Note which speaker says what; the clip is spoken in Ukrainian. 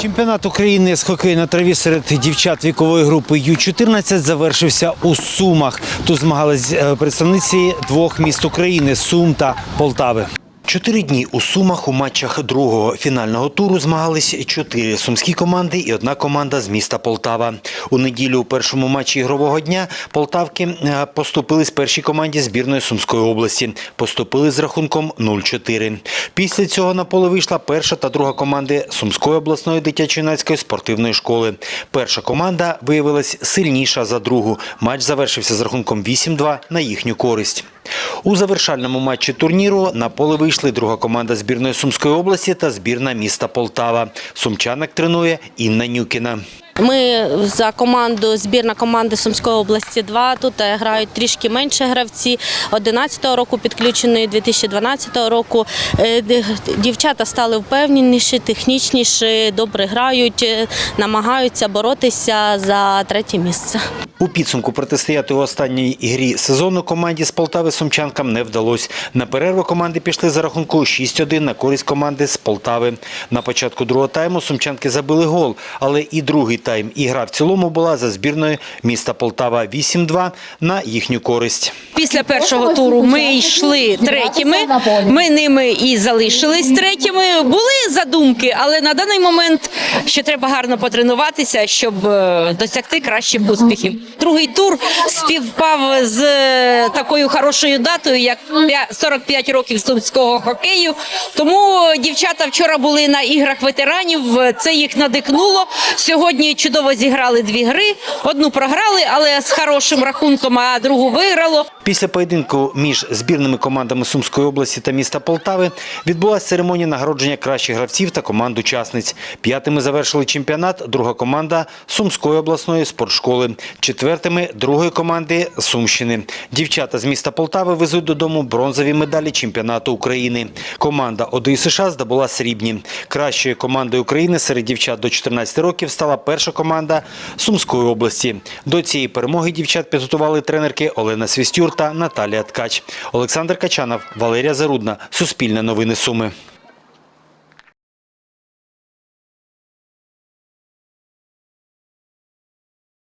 Speaker 1: Чемпіонат України з хокею на траві серед дівчат вікової групи Ю-14 завершився у Сумах. Тут змагались е, представниці двох міст України Сум та Полтави. Чотири дні у Сумах у матчах другого фінального туру змагались чотири сумські команди і одна команда з міста Полтава. У неділю у першому матчі ігрового дня полтавки е, поступились першій команді збірної Сумської області. Поступили з рахунком 0-4. Після цього на поле вийшла перша та друга команди Сумської обласної дитячо-юнацької спортивної школи. Перша команда виявилась сильніша за другу. Матч завершився з рахунком 8-2 на їхню користь. У завершальному матчі турніру на поле вийшли друга команда збірної Сумської області та збірна міста Полтава. Сумчанок тренує Інна Нюкіна.
Speaker 2: Ми за команду, збірна команди Сумської області 2. Тут е, грають трішки менше гравці. 11-го року підключеної, 2012 року. Е, Дівчата стали впевненіші, технічніші, добре грають, е, намагаються боротися за третє місце.
Speaker 1: У підсумку протистояти у останній грі сезону команді з Полтави сумчанкам не вдалося. На перерву команди пішли за рахунку 6-1 на користь команди з Полтави. На початку другого тайму сумчанки забили гол, але і другий тайм, і гра в цілому була за збірною міста Полтава 8-2 на їхню користь.
Speaker 3: Після першого туру ми йшли третіми. Ми ними і залишились третіми. Були задумки, але на даний момент ще треба гарно потренуватися, щоб е, досягти кращих успіхів. Другий тур співпав з е, такою хорошою датою, як п'я- 45 років сумського хокею. Тому дівчата вчора були на іграх ветеранів. Це їх надихнуло. Сьогодні чудово зіграли дві гри. Одну програли, але з хорошим рахунком, а другу виграло.
Speaker 1: Після поєдинку між збірними командами Сумської області та міста Полтави відбулася церемонія нагородження кращих гравців та команд учасниць. П'ятими завершили чемпіонат друга команда Сумської обласної спортшколи. Четвертими другої команди Сумщини. Дівчата з міста Полтави везуть додому бронзові медалі чемпіонату України. Команда ОДИ США здобула срібні. Кращою командою України серед дівчат до 14 років стала перша команда Сумської області. До цієї перемоги дівчат підготували тренерки Олена Свістюр та Наталія Ткач. Олександр Качанов, Валерія Зарудна. Суспільне новини Суми.